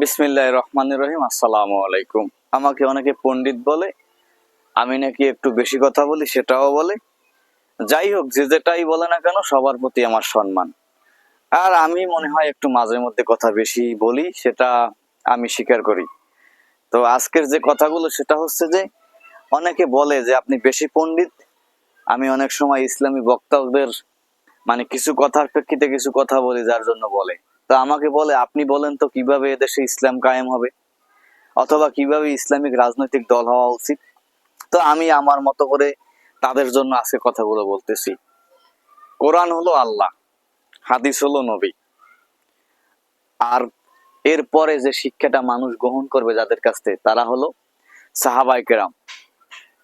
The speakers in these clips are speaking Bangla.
বিসমিল্লাহ রহমান রহিম, আসসালামু আলাইকুম। আমাকে অনেকে পণ্ডিত বলে, আমি নাকি একটু বেশি কথা বলি, সেটাও বলে। যাই হোক, যে যেটাই বলে না কেন, সবার প্রতি আমার সম্মান। আর আমি মনে হয় একটু মাঝে মধ্যে কথা বেশি বলি, সেটা আমি স্বীকার করি। তো আজকের যে কথাগুলো, সেটা হচ্ছে যে, অনেকে বলে যে, আপনি বেশি পণ্ডিত। আমি অনেক সময় ইসলামী বক্তাদের মানে কিছু কথার প্রেক্ষিতে কিছু কথা বলি, যার জন্য বলে। তো আমাকে বলে, আপনি বলেন তো কীভাবে এদেশে ইসলাম কায়েম হবে? অথবা কীভাবে ইসলামিক রাজনৈতিক দল হওয়া উচিত? তো আমি আমার মতো করে তাদের জন্য আজকে কথাগুলো বলতেছি। কোরআন হলো আল্লাহ, হাদিস হলো নবী। আর এরপরে যে শিক্ষাটা মানুষ গ্রহণ করবে যাদের কাছ থেকে, তারা হলো সাহাবাই কেরাম।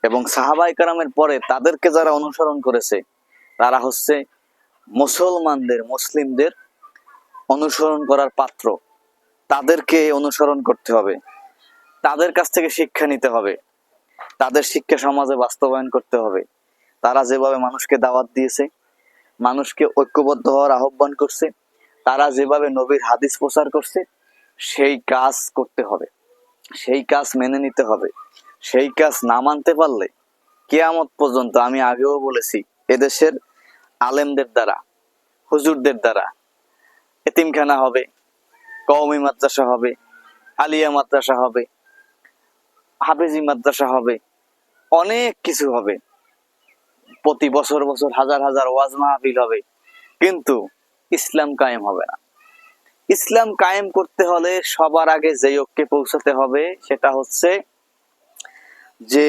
এবং সাহাবাই কেরামের পরে তাদেরকে যারা অনুসরণ করেছে, তারা হচ্ছে মুসলমানদের, মুসলিমদের অনুসরণ করার পাত্র। তাদেরকে অনুসরণ করতে হবে। তাদের কাছ থেকে শিক্ষা নিতে হবে। তাদের শিক্ষা সমাজে বাস্তবায়ন করতে হবে। তারা যেভাবে মানুষকে দাওয়াত দিয়েছে, মানুষকে ঐক্যবদ্ধ হওয়ার আহ্বান করছে, তারা যেভাবে নবীর হাদিস প্রচার করছে, সেই কাজ করতে হবে। সেই কাজ মেনে নিতে হবে। সেই কাজ না মানতে পারলে কেয়ামত পর্যন্ত আমি আগেও বলেছি, এদেশের আলেমদের দ্বারা, হুজুরদের দ্বারা এতিমখানা হবে, কওমি মাদ্রাসা হবে, আলিয়া মাদ্রাসা হবে, হাফেজি মাদ্রাসা হবে, অনেক কিছু হবে। প্রতি বছর বছর হাজার হাজার ওয়াজ মাহফিল হবে, কিন্তু ইসলাম কায়েম হবে না। ইসলাম কায়েম করতে হলে সবার আগে যে ঐক্যে পৌঁছাতে হবে সেটা হচ্ছে যে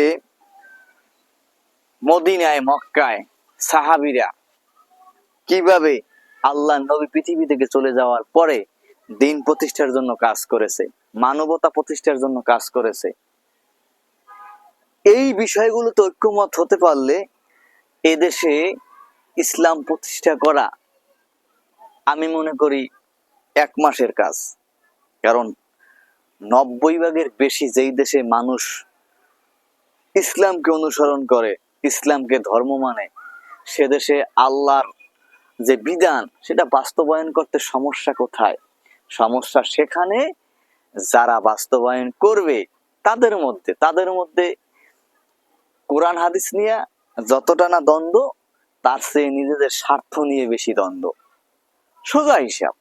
মদিনায়, মক্কায় সাহাবিরা কীভাবে আল্লাহ নবী পৃথিবী থেকে চলে যাওয়ার পরে দিন প্রতিষ্ঠার জন্য কাজ করেছে, মানবতা প্রতিষ্ঠার জন্য কাজ করেছে। এই বিষয়গুলোতে ঐক্যমত হতে পারলে এদেশে ইসলাম প্রতিষ্ঠা করা আমি মনে করি এক মাসের কাজ। কারণ নব্বই ভাগের বেশি যেই দেশে মানুষ ইসলামকে অনুসরণ করে, ইসলামকে ধর্ম মানে সে দেশে আল্লাহর যে বিধান, সেটা বাস্তবায়ন করতে সমস্যা কোথায়? সমস্যা সেখানে যারা বাস্তবায়ন করবে, তাদের মধ্যে তাদের মধ্যে কোরআন হাদিস নিয়ে যতটা না দ্বন্দ্ব, তার চেয়ে নিজেদের স্বার্থ নিয়ে বেশি দ্বন্দ্ব। সোজা হিসাব।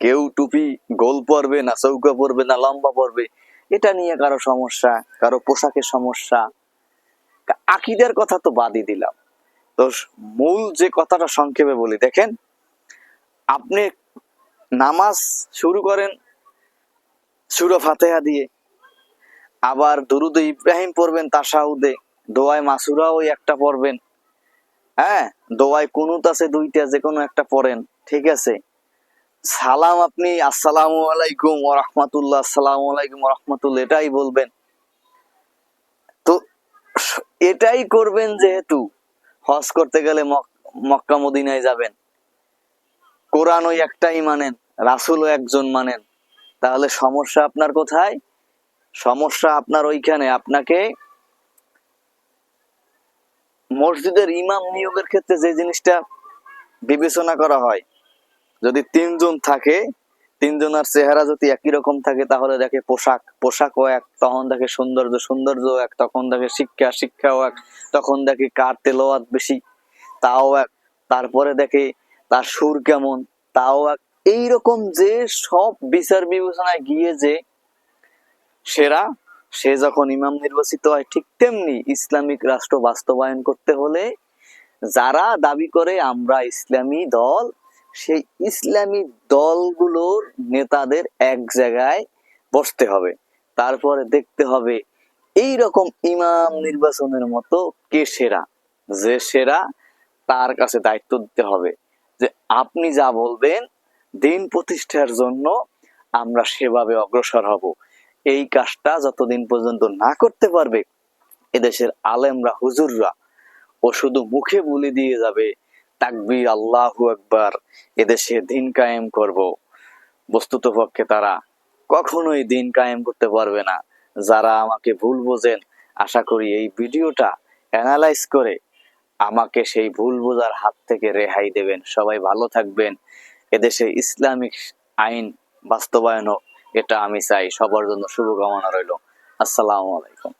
কেউ টুপি গোল পরবে না, চৌকা পরবে না, লম্বা পরবে, এটা নিয়ে কারও সমস্যা, কারও পোশাকের সমস্যা। আকিদের কথা তো বাদই দিলাম। তো মূল যে কথাটা সংক্ষেপে বলি, দেখেন, আপনি নামাজ শুরু করেন সুরা ফাতেহা দিয়ে, আবার দুরুদে ইব্রাহিম পড়বেন তাসাউদে, দোয়ায় মাসুরা ওই একটা পড়বেন হ্যাঁ? দোয়ায় কুনুত আছে দুইটা যে কোনো একটা পড়েন, ঠিক আছে? সালাম আপনি, আসসালামু আলাইকুম ও রহমাতুল্লাহ, আসসালামু আলাইকুম রহমাতুল্লাহ, এটাই বলবেন। তো এটাই করবেন যেহেতু হজ করতে গেলে মক- মক্কা মদিনায় যাবেন। কোরআন ওই একটাই মানেন, রাসুলও একজন মানেন। তাহলে সমস্যা আপনার কোথায়? সমস্যা আপনার ওইখানে। আপনাকে মসজিদের ইমাম নিয়োগের ক্ষেত্রে যে জিনিসটা বিবেচনা করা হয়, যদি তিনজন থাকে তিনজনের চেহারা যদি একই রকম থাকে, তাহলে দেখে পোশাক, পোশাকও এক, তখন দেখে সৌন্দর্য সৌন্দর্য এক, তখন দেখে শিক্ষা, শিক্ষাও এক, তখন দেখে কার তেলোয়াত বেশি, তাও এক, তারপরে দেখে তার সুর কেমন, তাও এক। এইরকম যে সব বিচার বিবেচনায় গিয়ে যে সেরা, সে যখন ইমাম নির্বাচিত হয়, ঠিক তেমনি ইসলামিক রাষ্ট্র বাস্তবায়ন করতে হলে যারা দাবি করে, আমরা ইসলামী দল সেই ইসলামী দলগুলোর নেতাদের এক জায়গায় বসতে হবে। তারপরে দেখতে হবে এই রকম ইমাম নির্বাচনের মতো কে সেরা, যে সেরা তার কাছে দায়িত্ব দিতে হবে যে আপনি যা বলবেন, দিন প্রতিষ্ঠার জন্য আমরা সেভাবে অগ্রসর হব। এই কাজটা যতদিন পর্যন্ত না করতে পারবে, এদেশের আলেমরা, হুজুররা ও শুধু মুখে বলে দিয়ে যাবে তাকবীর, আল্লাহু আকবার, এদেশে দিন কায়েম করব। বস্তুত পক্ষে তারা কখনোই দিন কায়েম করতে পারবে না। যারা আমাকে ভুল বোঝেন, আশা করি এই ভিডিওটা অ্যানালাইজ করে আমাকে সেই ভুল বোঝার হাত থেকে রেহাই দেবেন। সবাই ভালো থাকবেন। এদেশে ইসলামিক আইন বাস্তবায়ন এটা আমি চাই। সবার জন্য শুভকামনা রইল। আসসালামু আলাইকুম।